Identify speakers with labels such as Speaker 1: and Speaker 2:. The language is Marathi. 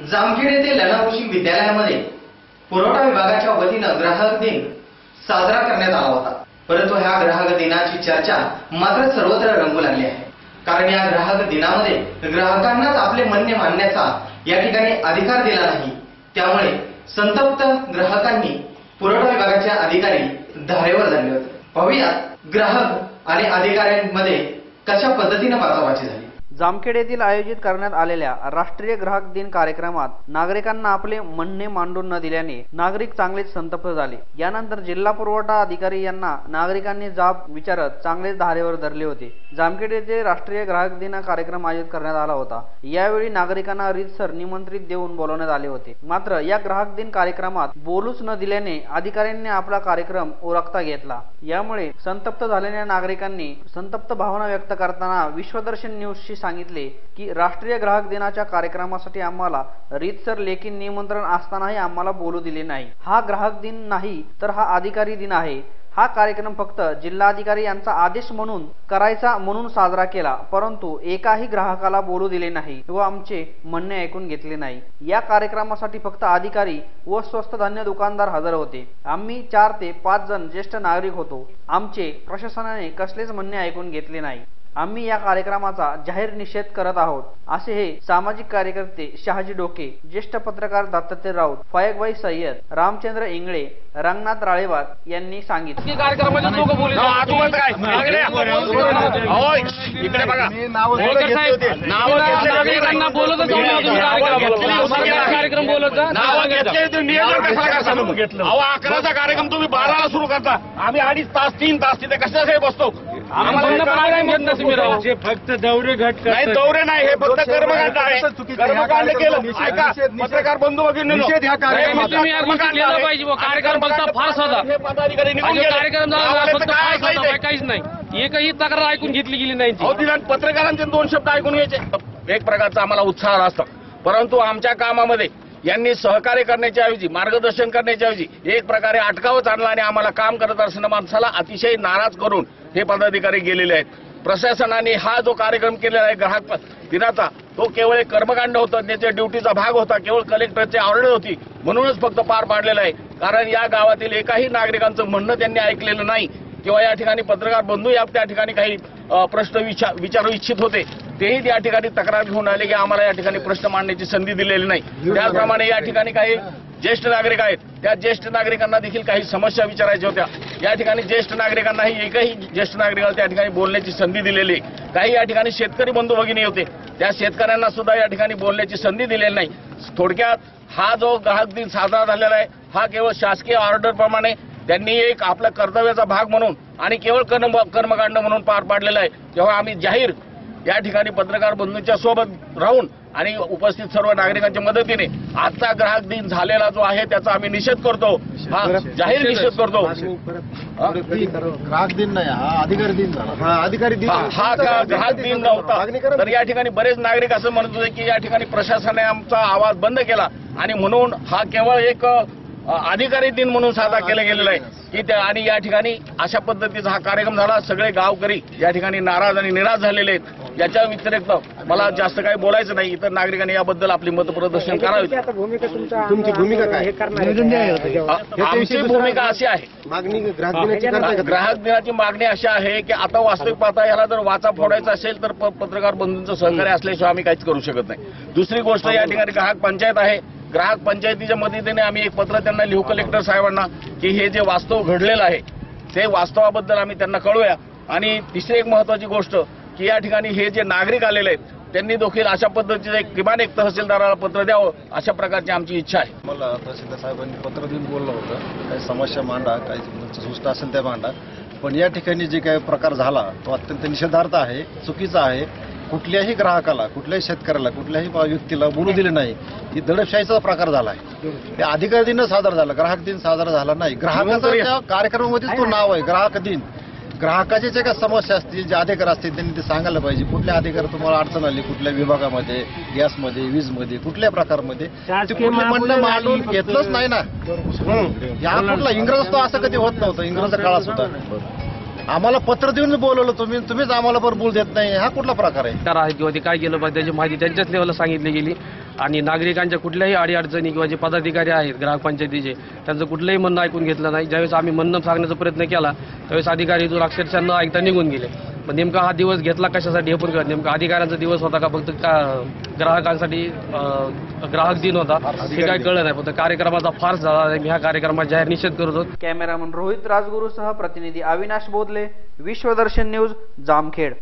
Speaker 1: जामखेड येथे लनावशी विद्यालयामध्ये पुरवठा विभागाच्या वतीनं ग्राहक दिन साजरा करण्यात आला होता. परंतु ह्या ग्राहक दिनाची चर्चा मात्र सर्वत्र रंगू लागली आहे. कारण या ग्राहक दिनामध्ये ग्राहकांनाच आपले म्हणणे मांडण्याचा या ठिकाणी अधिकार दिला नाही. त्यामुळे संतप्त ग्राहकांनी पुरवठा विभागाचे अधिकारी धारेवर धरले होते. पाहूया ग्राहक आणि अधिकाऱ्यांमध्ये कशा पद्धतीनं बाचाबाची झाली.
Speaker 2: जामखेड येथील आयोजित करण्यात आलेल्या राष्ट्रीय ग्राहक दिन कार्यक्रमात नागरिकांना आपले म्हणणे मांडून न दिल्याने नागरिक चांगलेच संतप्त झाले. यानंतर जिल्हा पुरवठा अधिकारी यांना नागरिकांनी जाब विचारत चांगलेच धारेवर धरले होते. जामखेड येथे राष्ट्रीय ग्राहक दिन कार्यक्रम आयोजित करण्यात आला होता. यावेळी नागरिकांना रीतसर निमंत्रित देऊन बोलवण्यात आले होते. मात्र या ग्राहक दिन कार्यक्रमात बोलूच न दिल्याने अधिकाऱ्यांनी आपला कार्यक्रम ओळखता घेतला. यामुळे संतप्त झालेल्या नागरिकांनी संतप्त भावना व्यक्त करताना विश्वदर्शन न्यूजशी सांगितले सांगितले की राष्ट्रीय ग्राहक दिनाच्या कार्यक्रमासाठी आम्हाला रीतसर लेखी निमंत्रण असतानाही आम्हाला बोलू दिले नाही. हा ग्राहक दिन नाही तर हा अधिकारी दिन आहे. हा कार्यक्रम फक्त जिल्हाधिकारी यांचा आदेश म्हणून करायचा म्हणून साजरा केला परंतु एकाही ग्राहकाला बोलू दिले नाही व आमचे म्हणणे ऐकून घेतले नाही. या कार्यक्रमासाठी फक्त अधिकारी व स्वस्त धान्य दुकानदार हजर होते. आम्ही चार ते पाच जण ज्येष्ठ नागरिक होतो. आमचे प्रशासनाने कसलेच म्हणणे ऐकून घेतले नाही. आम्ही या कार्यक्रमाचा जाहीर निषेध करत आहोत. असे हे सामाजिक कार्यकर्ते शहाजी डोके ज्येष्ठ पत्रकार दत्तात्रय राऊत फायकबाई सय्यद रामचंद्र इंगळे रंगनाथ राळेवार यांनी सांगितले.
Speaker 3: कार्यक्रम
Speaker 4: तुम्ही बाराला सुरू करता. आम्ही अडीच तास तीन तास तिथे कशासाठी बसतो?
Speaker 3: राव
Speaker 5: फक्त दौरे घट
Speaker 4: नाही दौरे नाही हे फक्त कर्मकांड आहे. कर्मकांड केलं. ऐका पत्रकार बंधू भगिनी
Speaker 3: तुम्ही या गोष्टी केलं पाहिजे बुवा. कार्यक्रम फक्त
Speaker 4: हे.
Speaker 3: कार्यक्रम काहीच नाही. एकही तक्रार ऐकून घेतली गेली नाही
Speaker 4: पत्रकारांचे दोन शब्द ऐकून घ्यायचे. एक प्रकारचा आम्हाला उत्साह असतो. परंतु आमच्या कामामध्ये यांनी सहकार्य करण्याच्या ऐवजी मार्गदर्शन करण्याच्या ऐवजी एक प्रकारे अटकावच आणला आणि आम्हाला काम करत असणाऱ्या माणसाला अतिशय नाराज करून हे पदाधिकारी गेलेले आहेत. प्रशासनाने हा जो कार्यक्रम केलेला आहे ग्राहक दिनाचा तो केवळ एक कर्मकांड होता. त्याच्या ड्युटीचा भाग होता. केवळ कलेक्टरची ऑर्डर होती. म्हणूनच फक्त पार पाडलेला आहे. कारण या गावातील एकाही नागरिकांचं म्हणणं त्यांनी ऐकलेलं नाही. किंवा या ठिकाणी पत्रकार बंधू या त्या ठिकाणी काही प्रश्न विचार विचारू इच्छित होते. तेही त्या ठिकाणी तक्रार घेऊन आले की आम्हाला या ठिकाणी प्रश्न मांडण्याची संधी दिलेली नाही. त्याचप्रमाणे या ठिकाणी काही ज्येष्ठ नागरिक आहेत. त्या ज्येष्ठ नागरिकांना देखील काही समस्या विचारायच्या होत्या. या ठिकाणी ज्येष्ठ नागरिकांनाही एकही ज्येष्ठ नागरिकाला त्या ठिकाणी बोलण्याची संधी दिलेली आहे. काही या ठिकाणी शेतकरी बंधू भगिनी होते. त्या शेतकऱ्यांना सुद्धा या ठिकाणी बोलण्याची संधी दिलेली नाही. थोडक्यात हा जो ग्राहक दिन साजरा झालेला आहे हा केवळ शासकीय ऑर्डरप्रमाणे त्यांनी एक आपल्या कर्तव्याचा भाग म्हणून आणि केवळ कर्म कर्मकांड म्हणून पार पाडलेला आहे. तेव्हा आम्ही जाहीर या ठिकाणी पत्रकार बंधूंच्या सोबत राहून आणि उपस्थित सर्व नागरिकांच्या मदतीने आजचा ग्राहक दिन झालेला जो आहे त्याचा आम्ही निषेध करतो. हा जाहीर निषेध करतो.
Speaker 5: ग्राहक दिन नाही हा अधिकारी दिन हा अधिकारी दिन
Speaker 4: हा ग्राहक दिन नव्हता. तर या ठिकाणी बरेच नागरिक असं म्हणत होते की या ठिकाणी प्रशासनाने आमचा आवाज बंद केला. आणि म्हणून हा केवळ एक अधिकारी दिन म्हणून साजरा केला गेलेला आहे. की त्या आणि या ठिकाणी अशा पद्धतीचा हा कार्यक्रम झाला. सगळे गावकरी या ठिकाणी नाराज आणि निराश झालेले आहेत. याच्या व्यतिरिक्त मला जास्त काही बोलायचं नाही. इतर नागरिकांनी याबद्दल आपली मत प्रदर्शन करावे.
Speaker 5: तुमची भूमिका काय?
Speaker 4: आमची भूमिका अशी आहे.
Speaker 5: मागणी ग्राहक दिनाची
Speaker 4: मागणी अशी आहे की आता वास्तविक पाहता याला जर वाचा फोडायचा असेल तर प- पत्रकार बंधूंचं सहकार्य असल्याशिवाय आम्ही काहीच करू शकत नाही. दुसरी गोष्ट या ठिकाणी ग्राहक पंचायत आहे. ग्राहक पंचायतीच्या मदतीने आम्ही एक पत्र त्यांना लिहू कलेक्टर साहेबांना की हे जे वास्तव घडलेलं आहे ते वास्तवाबद्दल आम्ही त्यांना कळूया. आणि तिसरी एक महत्वाची गोष्ट की या ठिकाणी हे जे नागरिक आलेले आहेत त्यांनी देखील अशा पद्धतीचं एक किमान एक तहसीलदाराला पत्र द्यावं अशा प्रकारची आमची इच्छा आहे.
Speaker 5: मला तहसीलदार साहेबांनी पत्र देऊन बोललं होतं. काही समस्या मांडा काही सुस्त असेल त्या मांडा. पण या ठिकाणी जे काही प्रकार झाला तो अत्यंत निषेधार्थ आहे चुकीचा आहे. कुठल्याही ग्राहकाला कुठल्याही शेतकऱ्याला कुठल्याही व्यक्तीला बोलू दिले नाही. ही दडपशाहीचा प्रकार झाला आहे. ते अधिकार दिन साजरा झाला ग्राहक दिन साजरा झाला नाही. ग्राहकाचा कार्यक्रमामध्येच तो नाव आहे ग्राहक दिन. ग्राहकाचे जे काही समस्या असतील जे अधिकार असतील त्यांनी ते सांगायला पाहिजे. कुठल्या अधिकार तुम्हाला अडचण आली कुठल्या विभागामध्ये गॅसमध्ये वीजमध्ये कुठल्या प्रकारमध्ये ते कुठले म्हणणं मांडून घेतलंच नाही ना. या कुठला इंग्रज असतो असं कधी होत नव्हतं. इंग्रज काळात सुद्धा. आम्हाला पत्र देऊन बोलवलं तुम्ही तुम्हीच आम्हाला बरोबर बोल देत नाही. हा कुठला प्रकार आहे?
Speaker 3: आहे किंवा ते काय केलं पाहिजे त्याची माहिती त्यांच्याच लेवलला सांगितली गेली. आणि नागरिकांच्या कुठल्याही अडीअडचणी किंवा जे पदाधिकारी आहेत ग्राहक पंचायतीचे त्यांचं कुठलंही म्हणणं ऐकून घेतलं नाही. ज्यावेळेस आम्ही म्हणणं सांगण्याचा प्रयत्न केला त्यावेळेस अधिकारी जो अक्षरशः न ऐकता निघून गेले. पण नेमका हा दिवस घेतला कशासाठी हे पण कळत नेमका अधिकाऱ्यांचा दिवस होता का फक्त का ग्राहकांसाठी ग्राहक दिन होता? हे काय कळलं नाही. फक्त कार्यक्रमाचा फार्स झाला मी ह्या कार्यक्रमात जाहीर निषेध करत होतो.
Speaker 2: कॅमेरामन रोहित राजगुरूसह प्रतिनिधी अविनाश बोदले विश्वदर्शन न्यूज जामखेड.